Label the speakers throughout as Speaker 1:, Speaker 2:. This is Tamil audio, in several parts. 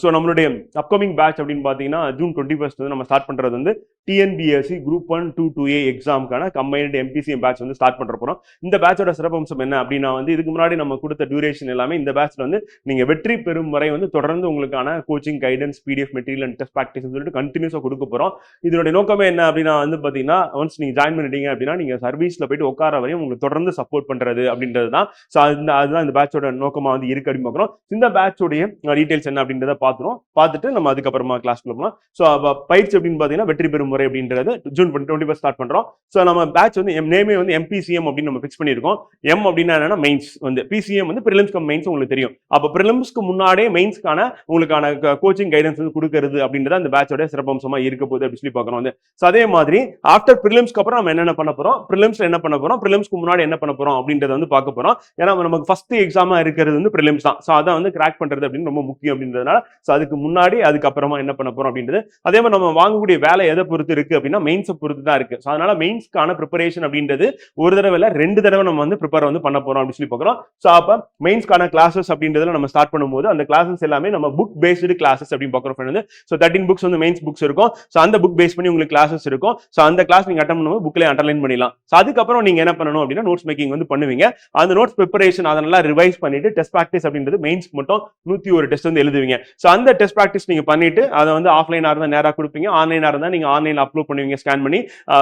Speaker 1: ஸோ நம்மளுடைய அப்கமிங் பேட்ச் அப்படின்னு பார்த்தீங்கன்னா ஜூன் டுவெண்ட்டி ஃபர்ஸ்ட் வந்து நம்ம ஸ்டார்ட் பண்ணுறது வந்து TNPSC group one two two A எக்ஸாமுக்கான combined MBCM batch வந்து ஸ்டார்ட் பண்ணுற போகிறோம் இந்த பேட்சோட சிறப்பம்சம் என்ன அப்படின்னா வந்து இதுக்கு முன்னாடி நம்ம கொடுத்த டியூரேஷன் எல்லாமே இந்த பேட்சில் வந்து நீங்கள் வெற்றி பெறும் வரை வந்து தொடர்ந்து உங்களுக்கான coaching guidance PDF material and test practice சொல்லிட்டு கண்டினியூஸாக கொடுக்க போகிறோம் இதனுடைய நோக்கமே என்ன அப்படின்னா வந்து பார்த்தீங்கன்னா ஒன்ஸ் நீங்கள் ஜாயின் பண்ணிட்டீங்க அப்படின்னா நீங்கள் சர்வீஸில் போயிட்டு உட்கார வரையும் உங்களுக்கு தொடர்ந்து சப்போர்ட் பண்ணுறது அப்படின்றது தான் ஸோ அந்த அதுதான் இந்த பேட்சோட நோக்கமாக வந்து இருக்கு அப்படின்னு பார்க்குறோம். இந்த பேட்சோடைய டீடைல்ஸ் என்ன அப்படின்றத பார்த்துரும். பார்த்துட்டு நம்ம அதுக்கப்புறமா கிளாஸ் போகலாம் ஸோ பயிற்சி அப்படின்னு பார்த்தீங்கன்னா வெற்றி பெறும் முறை அப்படின்றது ஜூன் டுவெண்ட்டி ஃபஸ்ட் ஸ்டார்ட் பண்ணுறோம் ஸோ நம்ம பேட்ச் வந்து எம் நேமே வந்து எம்பிசிஎம் அப்படின்னு நம்ம ஃபிக்ஸ் பண்ணியிருக்கோம். எம் அப்படின்னா என்னன்னா மெயின்ஸ் வந்து. பிசிஎம் வந்து ப்ரிலிம்ஸ் கம் மெயின்ஸ் உங்களுக்கு தெரியும். அப்போ ப்ரிலிம்ஸ்க்கு முன்னாடியே மெயின்ஸ்க்கான உங்களுக்கான கோச்சிங் கைடன்ஸ் வந்து கொடுக்கறது அப்படின்றத அந்த பேட்சோட சிறப்பம்சமாக இருக்க போகுது அப்படின்னு சொல்லி பார்க்குறோம் வந்து. ஸோ அதே மாதிரி ஆஃப்டர் ப்ரிலிம்ஸ்க்கு அப்புறம் நம்ம என்னென்ன பண்ண போகிறோம் ப்ரிலிம்ஸ்ல என்ன பண்ண போகிறோம் ப்ரிலிம்ஸ்க்கு முன்னாடி என்ன பண்ண போகிறோம் அப்படின்றத வந்து பார்க்க போகிறோம் ஏன்னா நமக்கு ஃபர்ஸ்ட் எக்ஸாமாக இருக்கிறது வந்து ப்ரிலிம்ஸ் தான். ஸோ அதை வந்து கிராக் பண்ணுறது அப்படின்னு ரொம்ப முக்கியம் அப்படின்னு அப்படின்றதுனால ஸோ அதுக்கு முன்னாடி அதுக்கப்புறமா என்ன பண்ண போறோம் அப்படின்றது அதே மாதிரி நம்ம வாங்கக்கூடிய வேலை எதை பொறுத்து இருக்கு அப்படின்னா மெயின்ஸை பொறுத்து தான் இருக்கு. ஸோ அதனால மெயின்ஸ்க்கான ப்ரிப்பரேஷன் அப்படின்றது ஒரு தடவை இல்லை ரெண்டு தடவை நம்ம வந்து ப்ரிப்பேர் வந்து பண்ண போறோம் அப்படின்னு சொல்லி பார்க்குறோம். ஸோ அப்போ மெயின்ஸ்க்கான கிளாஸஸ் அப்படின்றதுல நம்ம ஸ்டார்ட் பண்ணும்போது அந்த கிளாஸஸ் எல்லாமே நம்ம புக் பேஸ்டு கிளாஸஸ் அப்படின்னு பார்க்குறோம் வந்து. ஸோ தேர்ட்டின் புக்ஸ் வந்து மெயின்ஸ் புக்ஸ் இருக்கும். ஸோ அந்த புக் பேஸ் பண்ணி உங்களுக்கு கிளாஸஸ் இருக்கும். ஸோ அந்த கிளாஸ் நீங்க அட்டன் பண்ணும்போது புக்ல அண்டர்லைன் பண்ணிடலாம். ஸோ அதுக்கப்புறம் நீங்க என்ன பண்ணணும் அப்படின்னா நோட்ஸ் மேக்கிங் வந்து பண்ணுவீங்க. அந்த நோட்ஸ் ப்ரிப்பரேஷன் அதை நல்லா ரிவைஸ் பண்ணிட்டு டெஸ்ட் ப்ராக்டிஸ் அப்படின்றது மெயின்ஸ்க்கு மட்டும் நூத்தி ஒரு டெஸ்ட் வந்து எழுதுவீங்க. ஸோ அந்த டெஸ்ட் ப்ராக்டிஸ் நீங்க பண்ணிட்டு அதை வந்து ஆஃப்லைனாக இருந்தால் நேராக கொடுப்பீங்க. ஆன்லைனாக இருந்தால் நீங்க ஆன்லைன் அப்லோட் பண்ணுவீங்க ஸ்கேன் பண்ணி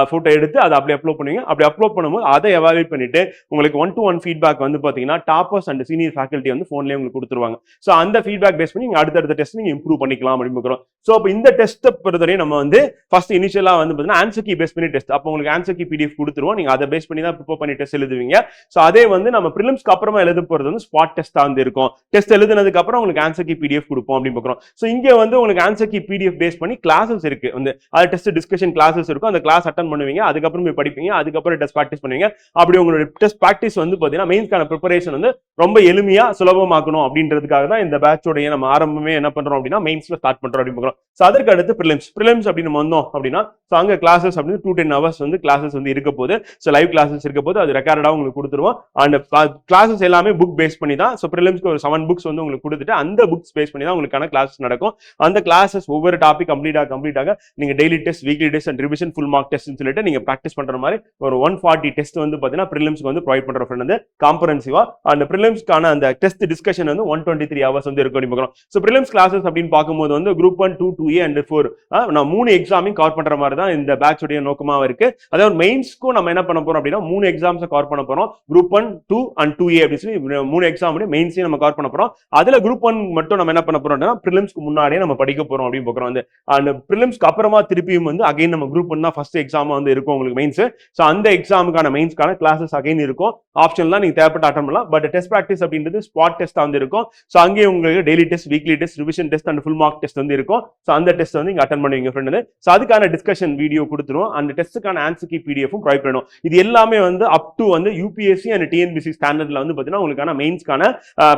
Speaker 1: ஃபோட்டோ எடுத்து அதை அப்படி அப்லோட் பண்ணுவீங்க. அப்படி அப்லோட் பண்ணும்போது அதை எவாலுவேட் பண்ணிட்டு உங்களுக்கு ஒன் டு ஒன் ஃபீட்பேக் வந்து பார்த்தீங்கன்னா டாப்பர்ஸ் அண்ட் சீனியர் ஃபேக்கல்ட்டி வந்து ஃபோன்லேயே உங்களுக்கு கொடுத்துருவாங்க. ஸோ அந்த ஃபீட்பேக் பேஸ் பண்ணி நீங்கள் அடுத்தடுத்த டெஸ்ட் நீங்கள் இம்ப்ரூவ் பண்ணிக்கலாம் அப்படின்னு பார்க்குறோம். ஸோ அப்போ இந்த டெஸ்ட்டை பொறுத்தவரையும் நம்ம வந்து ஃபர்ஸ்ட் இனிஷியலாக வந்து பார்த்தீங்கன்னா ஆன்சர் கீ பேஸ் பண்ணி டெஸ்ட் அப்போ உங்களுக்கு ஆன்சர் கீ பிடிஎஃப் கொடுத்துருவோம். நீங்கள் அதை பேஸ் பண்ணி தான் ப்ரிப்பேர் பண்ணி டெஸ்ட் எழுதுவீங்க. ஸோ அதே வந்து நம்ம ப்ரிலிம்ஸ்க்கு அப்புறமா எழுத போகிறது வந்து ஸ்பாட் டெஸ்ட்டாக வந்து இருக்கும். டெஸ்ட் எழுதுனதுக்கு அப்புறம் உங்களுக்கு ஆன்சர் கீ பிடிஎஃப் கொடுப்போம் அப்படின்னு பார்க்குறோம். ஸோ இங்கே வந்து உங்களுக்கு ஆன்சர் கீ பிடிஎஃப் பேஸ் பண்ணி கிளாஸஸ் இருக்கு. வந்து அது டெஸ்ட் டிஸ்கஷன் கிளாஸஸ் இருக்கும். அந்த கிளாஸ் அட்டன் பண்ணுவீங்க. அதுக்கப்புறம் போய் படிப்பீங்க. அதுக்கப்புறம் டெஸ்ட் ப்ராக்டிஸ் பண்ணுவீங்க. அப்படி உங்களோட டெஸ்ட் ப்ராக்டிஸ் வந்து பார்த்தீங்கன்னா மெயின்ஸ்க்கான ப்ரிப்பரேஷன் வந்து ரொம்ப எளிமையா சுலபமாக்கணும் அப்படின்றதுக்காக தான் இந்த பேட்சோடைய நம்ம ஆரம்பமே என்ன பண்றோம் அப்படின்னா மெயின்ஸ்ல ஸ்டார்ட் பண்ணுறோம் அப்படின்னு பார்க்குறோம். ஸோ அதற்கு அடுத்து ப்ரிலிம்ஸ் ப்ரிலிம்ஸ் அப்படின்னு நம்ம வந்தோம் அப்படின்னா ஸோ அங்கே கிளாஸஸ் அப்படின்னு டூ டென் ஹவர்ஸ் வந்து கிளாஸஸ் வந்து இருக்க போது ஸோ லைவ் கிளாஸஸ் இருக்க போது அது ரெக்கார்டாக உங்களுக்கு கொடுத்துருவோம். அண்ட் கிளாஸஸ் uh, எல்லாமே புக் பேஸ் பண்ணி தான். ஸோ ப்ரிலிம்ஸ்க்கு ஒரு செவன் புக்ஸ் வந்து உங்களுக்கு கொடுத்துட்டு அந்த புக்ஸ் பேஸ் பண்ணி பண்ணி தான் உங்களுக்கான கிளாஸ் நடக்கும். அந்த கிளாஸஸ் ஒவ்வொரு டாபிக் கம்ப்ளீட்டாக கம்ப்ளீட்டாக நீங்க daily test weekly test and revision full mark டெஸ்ட்னு சொல்லிட்டு நீங்க ப்ராக்டிஸ் பண்ற மாதிரி ஒரு ஒன் ஃபார்ட்டி டெஸ்ட் வந்து பார்த்தீங்கன்னா ப்ரிலிம்ஸ்க்கு வந்து ப்ரொவைட் பண்ற ஃப்ரெண்ட் வந்து காம்பரன்சிவா அந்த ப்ரிலிம்ஸ்க்கான அந்த டெஸ்ட் டிஸ்கஷன் வந்து ஒன் டுவெண்ட்டி த்ரீ ஹவர்ஸ் வந்து இருக்கும் பார்க்குறோம் ஸோ ப்ரிலிம்ஸ் கிளாஸஸ் அப்படின்னு பார்க்கும்போது வந்து group one two two A and four நான் மூணு எக்ஸாமையும் கவர் பண்ற மாதிரி தான் இந்த பேட்சுடைய நோக்கமாக இருக்கு. அதாவது மெயின்ஸ்க்கும் நம்ம என்ன பண்ண போறோம் அப்படின்னா மூணு எக்ஸாம்ஸை கவர் பண்ண போறோம். Group one two and two A அப்படின்னு சொல்லி மூணு எக்ஸாம் மெயின்ஸையும் நம்ம கவர் பண்ண போறோம். அதுல குரூப் ஒன் மட்டும் நம்ம என்ன பண்ண போறோம் ப்ரிலிம்ஸ்க்கு முன்னாடியே நம்ம படிக்க போறோம் அப்படின்னு பார்க்குறோம். வந்து அந்த ப்ரிலிம்ஸ்க்கு அப்புறமா திருப்பியும் வந்து அகைன் நம்ம குரூப் ஒன் தான் ஃபர்ஸ்ட் எக்ஸாம் வந்து இருக்கும் உங்களுக்கு மெயின்ஸ் ஸோ அந்த எக்ஸாமுக்கான மெயின்ஸ்க்கான கிளாஸஸ் அகைன் இருக்கும். ஆப்ஷன் தான் நீங்க தேவைப்பட்ட அட்டன் பண்ணலாம். பட் டெஸ்ட் ப்ராக்டிஸ் அப்படின்றது ஸ்பாட் டெஸ்ட் வந்து இருக்கும். ஸோ அங்கேயே உங்களுக்கு daily test weekly test revision test and full mark test வந்து இருக்கும். ஸோ அந்த டெஸ்ட் வந்து இங்கே அட்டன் பண்ணுவீங்க ஃப்ரெண்டு ஸோ அதுக்கான டிஸ்கஷன் வீடியோ கொடுத்துருவோம். அந்த டெஸ்ட்டுக்கான ஆன்சர் கீ பிடிஎஃபும் ப்ரொவைட் பண்ணுவோம் இது எல்லாமே வந்து அப் டு வந்து யூபிஎஸ்சி அண்ட் டிஎன்பிசி ஸ்டாண்டர்ட்ல வந்து பார்த்தீங்கன்னா உங்களுக்கான மெயின்ஸ்க்கான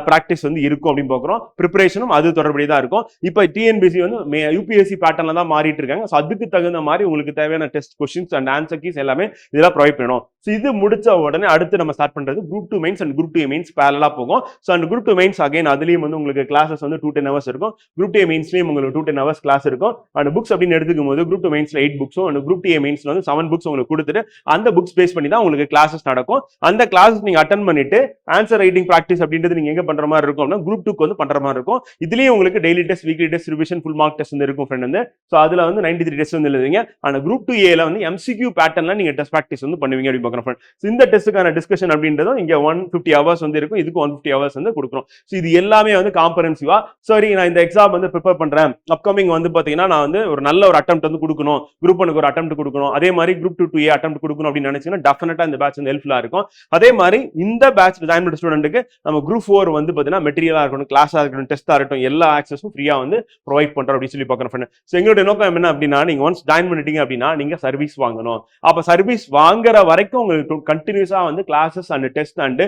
Speaker 1: ப்ராக்டிஸ் வந்து இருக்கும் அப்படின்னு பார்க்குறோம். ப்ரிப்பரேஷனும் அது தொடர்படி தான் இருக்கும். இப்போ டிஎன்பிசி வந்து யூபிஎஸ்சி பேட்டர்ல தான் மாறிட்டு இருக்காங்க. ஸோ அதுக்கு தகுந்த மாதிரி உங்களுக்கு தேவையான test questions and answer keys எல்லாமே இதெல்லாம் ப்ரொவைட் பண்ணணும். ஸோ இது முடிச்ச உடனே அடுத்து நம்ம ஸ்டார்ட் பண்றது group two mains and group two mains பேரலாக போகும். ஸோ அந்த குரூப் டூ மெயின்ஸ் அகைன் அதுலயும் வந்து உங்களுக்கு கிளாஸஸ் வந்து டூ டென் ஹவர்ஸ் இருக்கும். குரூப் டூ மெயின்ஸ்லயும் உங்களுக்கு டூ டென் ஹவர்ஸ் கிளாஸ் இருக்கும். அந்த புக்ஸ் அப்படின்னு எடுத்துக்கும் போது குரூப் டூ மெயின்ஸ்ல எயிட் புக்ஸும் அந்த குரூப் டூ மெயின்ஸ்ல வந்து செவன் புக்ஸ் உங்களுக்கு கொடுத்துட்டு அந்த புக்ஸ் பேஸ் பண்ணி தான் உங்களுக்கு கிளாஸஸ் நடக்கும். அந்த கிளாஸஸ் நீங்கள் அட்டன் பண்ணிட்டு ஆன்சர் ரைட்டிங் ப்ராக்டிஸ் அப்படின்றது நீங்க எங்கே பண்ற மாதிரி இருக்கும் அப்படின்னா குரூப் டூக்கு வந்து பண்ற மாதிரி இருக்கும். இதுலேயும் உங்களுக்கு daily test weekly test revision full mark test வந்து இருக்கும் ஃப்ரெண்ட் வந்து. ஸோ அதுல வந்து நைன்டி த்ரீ டெஸ்ட் வந்து எழுதுவீங்க. அந்த குரூப் டூ ஏல வந்து எம்சிக்யூ பேட்டர்ல நீங்க டெஸ்ட் ப்ராக்டிஸ் வந்து பண்ணுவீங்க அப்படி பார்க்குறோம் ஸோ இந்த டெஸ்ட்டுக்கான டிஸ்கஷன் அப்படின்றதும் இங்கே ஒன் ஃபிஃப்டி ஹவர்ஸ் வந்து இருக்கும். இதுக்கு ஒன் ஃபிஃப்டி ஹவர்ஸ் வந்து கொடுக்குறோம் ஸோ இது எல்லாமே வந்து காம்பரன்சிவா சரி நான் இந்த எக்ஸாம் வந்து ப்ரிப்பேர் பண்றேன். அப்கமிங் வந்து பாத்தீங்கன்னா நான் வந்து ஒரு நல்ல ஒரு அட்டம் வந்து கொடுக்கணும். குரூப் ஒனுக்கு ஒரு அட்டம் கொடுக்கணும். அதே மாதிரி group two two A attempt கொடுக்கணும் அப்படின்னு நினைச்சீங்கன்னா டெஃபினட்டாக இந்த பேட்ச் வந்து ஹெல்ப்ஃபுல்லாக இருக்கும். அதே மாதிரி இந்த பேட்ச் ஜாயின் பண்ண ஸ்டூடெண்ட்டுக்கு நம்ம குரூப் ஃபோர் வந்து பார்த்தீங்கன்னா மெட்டீரியலாக இருக்கணும் கிளாஸாக இருக்கட்டும் டெஸ்ட்டாக இருக்கட்டும் எல்லா ஆக்சஸும் ஃப்ரீயாக வந்து ப்ரொவைட் பண்ணுறோம் அப்படின்னு சொல்லி பார்க்குறோம் ஃப்ரெண்ட் ஸோ எங்களுடைய நோக்கம் என்ன அப்படின்னா நீங்கள் ஒன்ஸ் ஜாயின் பண்ணிட்டீங்க அப்படின்னா நீங்கள் சர்வீஸ் வாங்கணும். அப்போ சர்வீஸ் வாங்குற வரைக்கும் உங்களுக்கு கண்டினியூஸாக வந்து classes and test and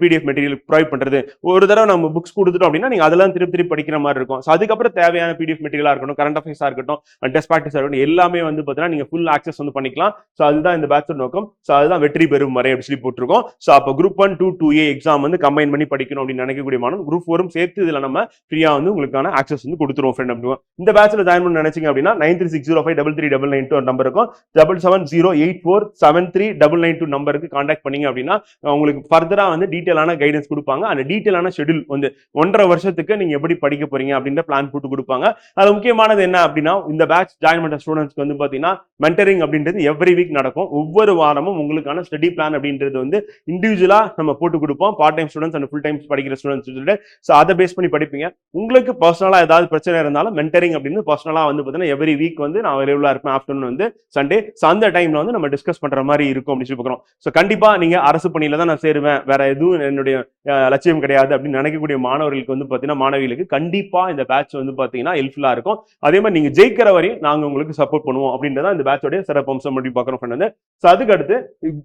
Speaker 1: PDF material provide பண்றது. ஒரு தடவை நம்ம புக்ஸ் கொடுத்துட்டோம் அப்படின்னா நீங்கள் அதெல்லாம் திருப்பி திருப்பி படிக்கிற மாதிரி இருக்கும். ஸோ அதுக்கப்புறம் தேவையான பிடிஎஃப் மெட்டீரியலாக இருக்கட்டும் கரண்ட் அஃபேர்ஸாக இருக்கட்டும் டெஸ்ட் ப்ராக்டிஸாக இருக்கட்டும் எல்லாமே வந்து பார்த்தீங்கன்னா நீங்கள் ஃபுல் ஆக்சஸ் வந்து பண்ணிக்கலாம். ஸோ அதுதான் இந்த பேட்சோட நோக்கம். ஸோ அதுதான் வெற்றி பெறும் வரை அப்படி சொல்லி போட்டிருக்கோம். ஸோ அப்போ group one two two A exam வந்து கம்பைன் பண்ணி படிக்கணும் அப்படின்னு நினைக்கக்கூடிய மாணவன் குரூப் ஃபோரும் சேர்த்து இதில் நம்ம ஃப்ரீயாக வந்து உங்களுக்கான ஆக்சஸ் வந்து கொடுத்துருவோம் ஃப்ரெண்ட் அப்படின்னு. இந்த பேட்ச்ல ஜாயின் பண்ண நினைச்சீங்க அப்படின்னா nine three six zero five double three double nine two number இருக்கும். Double seven zero eight four seven three double nine two நம்பருக்கு காண்டாக்ட் பண்ணீங்க அப்படின்னா உங்களுக்கு ஃபர்தராக வந்து டீட்டெயிலான கைடன்ஸ் கொடுப்பாங்க. அந்த டீட்டெயிலான ஷெடியூல் வந்து ஒன்றரை வருஷத்துக்கு நீங்க எப்படி படிக்க போறீங்க அப்படின்ற பிளான் போட்டு கொடுப்பாங்க. அது முக்கியமானது என்ன அப்படின்னா இந்த பேட்ச் ஜாயின் பண்ணுற ஸ்டூடெண்ட்ஸ்க்கு வந்து பாத்தீங்கன்னா மென்டரிங் அப்படின்றது எவ்ரி வீக் நடக்கும். ஒவ்வொரு வாரமும் உங்களுக்கான ஸ்டடி பிளான் அப்படின்றது வந்து இண்டிவிஜுவலா நம்ம போட்டு கொடுப்போம். Part time students and full time படிக்கிற ஸ்டூடெண்ட்ஸ் சொல்லிட்டு. ஸோ அதை பேஸ் பண்ணி படிப்பீங்க. உங்களுக்கு பர்சனலா ஏதாவது பிரச்சனை இருந்தாலும் மென்டரிங் அப்படின்னு பர்சனலா வந்து பாத்தீங்கன்னா எவ்ரி வீக் வந்து நான் அவைலபிளாக இருப்பேன். ஆஃப்டர்நூன் வந்து சண்டே ஸோ அந்த டைம்ல வந்து நம்ம டிஸ்கஸ் பண்ற மாதிரி இருக்கும் அப்படின்னு சொல்லி பார்க்குறோம் ஸோ கண்டிப்பா நீங்க அரசு பணியில தான் நான் சேருவேன். வேற எதுவும் என்னுடைய லட்சியம் கிடையாது அப்படின்னு நினைக்கக்கூடிய மாணவர்களுக்கு வந்து பாத்தீங்கன்னா மாணவிகளுக்கு கண்டிப்பா இந்த பேட்ச் வந்து பாத்தீங்கன்னா ஹெல்ப்ஃபுல்லாக இருக்கும். அதே மாதிரி நீங்க ஜெயிக்கிற வரையும் நாங்க உங்களுக்கு சப்போர்ட் பண்ணுவோம் அப்படின்றத இந்த பேட்சோடைய சிறப்பு அம்சம் அப்படி பார்க்குறோம் ஃப்ரெண்ட் வந்து. ஸோ அதுக்கடுத்து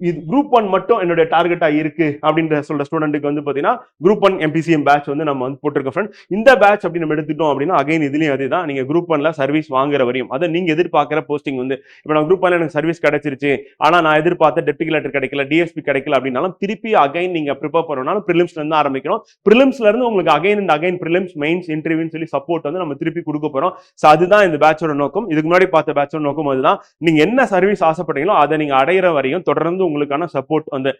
Speaker 1: இது குரூப் ஒன் மட்டும் என்னுடைய டார்கெட்டாக இருக்கு அப்படின்ற சொல்ற ஸ்டூடெண்ட்டுக்கு வந்து பார்த்தீங்கன்னா குரூப் ஒன் எம்பிசிஎம் பேட்ச் வந்து நம்ம வந்து போட்டிருக்கோம் ஃப்ரெண்ட் இந்த பேட்ச் அப்படி நம்ம எடுத்துட்டோம் அப்படின்னா அகைன் இதுலயும் அதுதான். நீங்க குரூப் ஒன்ல சர்வீஸ் வாங்குற வரையும் அதை நீங்கள் எதிர்பார்க்குற போஸ்டிங் வந்து இப்போ நான் குரூப் ஒன்ல எனக்கு சர்வீஸ் கிடைச்சிருச்சு. ஆனா நான் எதிர்பார்த்த டெப்டி லெட்டர் கிடைக்கல டிஎஸ்பி கிடைக்கல அப்படின்னாலும் திருப்பி அகைன் நீங்க ப்ரிப்பேர் பண்ணணும்னாலும் ப்ரிலிம்ஸ்ல இருந்து ஆரம்பிக்கணும். ப்ரிலிம்ஸ்ல இருந்து உங்களுக்கு again and again prelims mains இன்டர்வியூன்னு சொல்லி சப்போர்ட் வந்து நம்ம திருப்பி கொடுக்க போறோம். ஸோ அதுதான் இந்த பேட்சோட நோக்கம். இதுக்கு முன்னாடி பார்த்த பேட்சோட நோக்கம் அதுதான். நீங்க என்ன சர்வீஸ் ஆசைப்படுறீங்களோ அதை நீங்க அடையிற வரையும் தொடர்ந்து உங்களுக்கான சப்போர்ட் வந்து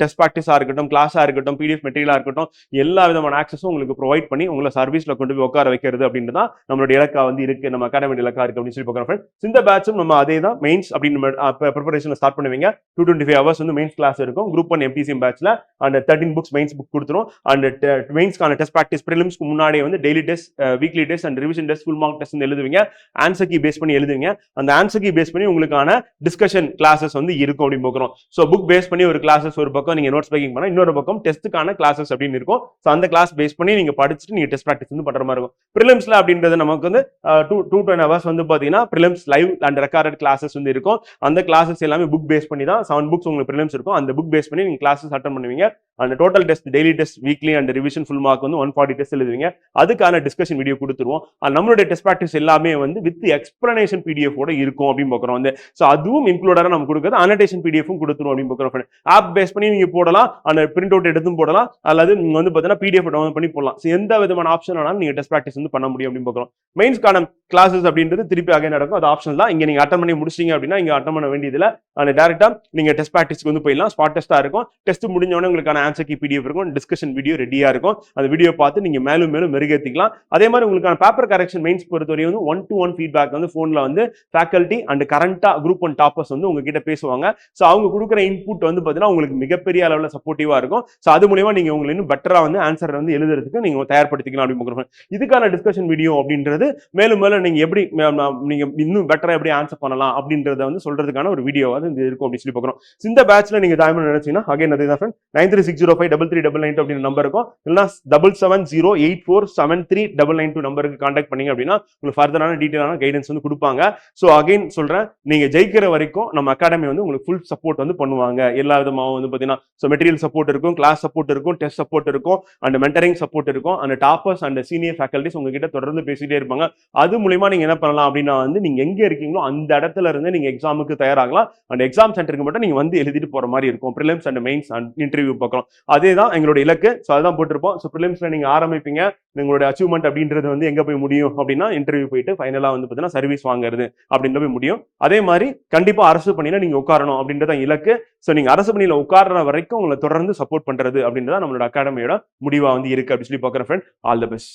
Speaker 1: டெஸ்ட் ப்ராக்டிஸா இருக்கட்டும் கிளாஸா இருக்கட்டும் பிடிஎஃப் மெட்டீரியலா இருக்கட்டும் எல்லா விதமான ஆக்சஸும் உங்களுக்கு ப்ரொவைட் பண்ணி உங்களை சர்வீஸ்ல கொண்டு போய் உட்கார வைக்கிறது அப்படின்னு தான் நம்மளுடைய இலக்கா வந்து இருக்கு. நம்ம அகாடமி இலக்கா இருக்கு அப்படின்னு சொல்லி பார்க்குறோம் இந்த பேட்சும் நம்ம அதே தான் மெயின்ஸ் அப்படின்னு ப்ரிப்பரேஷன் ஸ்டார்ட் பண்ணுவீங்க. டூ டுவெண்ட்டி ஃபைவ் ஹவர்ஸ் வந்து மெயின்ஸ் கிளாஸ் இருக்கும். குரூப் ஒன் எம்பிசிஎம் பேட்ச்ல அந்த தேர்ட்டின் புக்ஸ் மெயின்ஸ் புக் கொடுத்துரும். அண்ட் மெயின்ஸ்க்கான டெஸ்ட் ப்ராக்டிஸ் ப்ரிலிம்ஸ்க்கு முன்னாடியே வந்து daily test weekly test and revision test full mark test எழுதுவீங்க. ஆன்சர் கீ பேஸ் பண்ணி எழுதுவீங்க. அந்த ஆன்சர் கீ பேஸ் பண்ணி உங்களுக்கான டிஸ்கஷன் கிளாஸஸ் வந்து இருக்கும் அப்படின்னு பார்க்குறோம். ஸோ புக் பேஸ் பண்ணி ஒரு கிளாஸஸ் ஒரு பக்கம் நீங்க நோட்ஸ் பேக்கிங் பண்ணால் இன்னொரு பக்கம் டெஸ்ட்டுக்கான கிளாஸஸ் அப்படின்னு இருக்கும். ஸோ அந்த கிளாஸ் பேஸ் பண்ணி நீங்க படிச்சுட்டு நீங்க டெஸ்ட் ப்ராக்டிஸ் வந்து பண்ற மாதிரி இருக்கும். ப்ரிலிம்ஸ்ல அப்படின்றது நமக்கு வந்து டூ டூ டென் ஹவர்ஸ் வந்து பாத்தீங்கன்னா prelims live and recorded classes வந்து இருக்கும். அந்த கிளாஸஸ் எல்லாமே புக் பேஸ் பண்ணி தான் செவன் புக்ஸ் உங்களுக்கு ப்ரிலிம்ஸ் இருக்கும். அந்த புக் பேஸ் பண்ணி நீங்க கிளாஸஸ் அட்டன் பண்ணுவீங்க. அந்த total test daily test weekly and revision full mark வந்து ஒன் ஃபார்ட்டி டெஸ்ட் எழுதுவீங்க. அதுக்கான டிஸ்கஷன் வீடியோ கொடுத்துருவோம். நம்மளுடைய டெஸ்ட் ப்ராக்டிஸ் எல்லாமே வந்து வித் எக்ஸ்பிளனேஷன் பிடிஎஃப் ஓட இருக்கும் அப்படின்னு பார்க்குறோம். வந்து ஸோ அதுவும் இன்க்ளூடாக நம்ம கொடுக்குறது. அனடேஷன் பிடிஎஃப்பும் கொடுத்துரும் அப்படின்னு பார்க்குறோம் ஆப் பேஸ் பண்ணி நீங்க போடலாம். அந்த பிரிண்ட் அவுட் எடுத்தும் போடலாம். அல்லது நீங்க வந்து பார்த்தீங்கன்னா பிடிஎஃப் டவுன்லோட் பண்ணி போடலாம். ஸோ எந்த விதமான ஆப்ஷன் ஆனாலும் நீங்க டெஸ்ட் ப்ராக்டிஸ் வந்து பண்ண முடியும் அப்படின்னு பார்க்குறோம். மெயின்ஸ்க்கான கிளாஸஸ் அப்படின்றது திருப்பி அகை நடக்கும். அது ஆப்ஷன் தான். இங்க நீங்க அட்டன் பண்ணி முடிச்சிங்க அப்படின்னா இங்க அட்டன் பண்ண வேண்டியதுல அந்த டேரக்டா நீங்க டெஸ்ட் ப்ராக்டிஸ்க்கு வந்து போயிடலாம். ஸ்பாட் டெஸ்டா இருக்கும். டெஸ்ட் முடிஞ்சோடனே உங்களுக்கான ஆன்சர் கீ பிடிஎஃப் இருக்கும். டிஸ்கஷன் வீடியோ ரெடியா இருக்கும். அந்த வீடியோ பார்த்து நீங்க மேலும் மேலும் மெருகேற்றிக்கலாம் அதே மாதிரி உங்களுக்கான பேப்பர் கரெக்ஷன் மெயின்ஸ் பொறுத்தவரையும் வந்து ஒன் டு ஒன் ஃபீட்பேக் வந்து ஃபோனில் வந்து ஃபேக்கல்ட்டி அண்ட் கரண்டா குரூப் ஒன் டாப்பர்ஸ் வந்து உங்ககிட்ட பேசுவாங்க. ஸோ அவங்க கொடுக்குற இன்புட் வந்து பார்த்தீங்கன்னா உங்களுக்கு மிகப்பெரிய அளவில் சப்போர்ட்டிவா இருக்கும். ஸோ அது மூலியமா நீங்க உங்களுக்கு இன்னும் பெட்டரா வந்து ஆன்சர் வந்து எழுதுறதுக்கு நீங்க தயார்படுத்திக்கலாம் அப்படின்னு இதுக்கான டிஸ்கஷன் வீடியோ அப்படின்றது மேலும் மேலும் நீங்க எப்படி ம- நீங்க இன்னும் பெட்டரா எப்படி ஆன்சர் பண்ணலாம் அப்படின்றத வந்து சொல்றதுக்கான ஒரு வீடியோ வந்து இது இருக்கும் அப்படின்னு சொல்லி பார்க்குறோம். இந்த பேட்ச்ல நீங்க ஜாயின் பண்ண நினைச்சீங்கன்னா அகைன் அதே தான் nine three six zero five double three double nine அப்படின்னு நம்பர் இருக்கும். இல்லைனா double seven zero eight four seven three double nine two நம்பருக்கு காண்டாக்ட் பண்ணீங்க அப்படின்னா உங்களுக்கு ஃபர்தரான டீட்டெயிலான கைடன்ஸ் வந்து கொடுப்பாங்க. ஸோ அகைன் சொல்றேன் நீங்க ஜெயிக்கிற வரைக்கும் நம்ம அகாடமி வந்து உங்களுக்கு ஃபுல் சப்போர்ட் வந்து பண்ணுவாங்க. எல்லா விதமாகவும் வந்து பார்த்தீங்கன்னா ஸோ மெட்டீரியல் சப்போர்ட் இருக்கும் கிளாஸ் சப்போர்ட் இருக்கும் டெஸ்ட் சப்போர்ட் இருக்கும் அண்ட் மென்டரிங் சப்போர்ட் இருக்கும் and toppers and senior faculties உங்ககிட்ட தொடர்ந்து பேசிட்டே இருப்பாங்க. அது மூலியமா நீங்க என்ன பண்ணலாம் அப்படின்னா வந்து நீங்க எங்க இருக்கீங்களோ அந்த இடத்துல இருந்து நீங்க எக்ஸாமுக்கு தயாராகலாம். அந்த எக்ஸாம் சென்டருக்கு மட்டும் நீங்க வந்து எழுதிட்டு போற மாதிரி இருக்கும். Prelims and mains and interview பார்க்கலாம் அதே தான் எங்களோட இலக்கு. ஸோ அதான் போட்டிருப்போம். ஸோ ப்ரிலிம்ஸ்ல நீங்க ஆரம்பிப்பீங்க. உங்களோட அச்சீவ்மெண்ட் அப்படின்றது வந்து எங்க போய் முடியும் அப்படின்னா இன்டர்வியூ போயிட்டு ஃபைனலா வந்து பார்த்தீங்கன்னா சர்வீஸ் வாங்குறது அப்படின்ற போய் முடியும். அதே மாதிரி கண்டிப்பா அரசு பணியில நீங்க உட்காரணும் அப்படின்றத இலக்கு. ஸோ நீங்க அரசு பணியில உட்கார்ற வரைக்கும் உங்களை தொடர்ந்து சப்போர்ட் பண்றது அப்படின்றத நம்மளோட அகாடமியோட முடிவா வந்து இருக்கு அப்படின்னு சொல்லி பார்க்குறேன் ஃப்ரெண்ட் ஆல் த பெஸ்ட்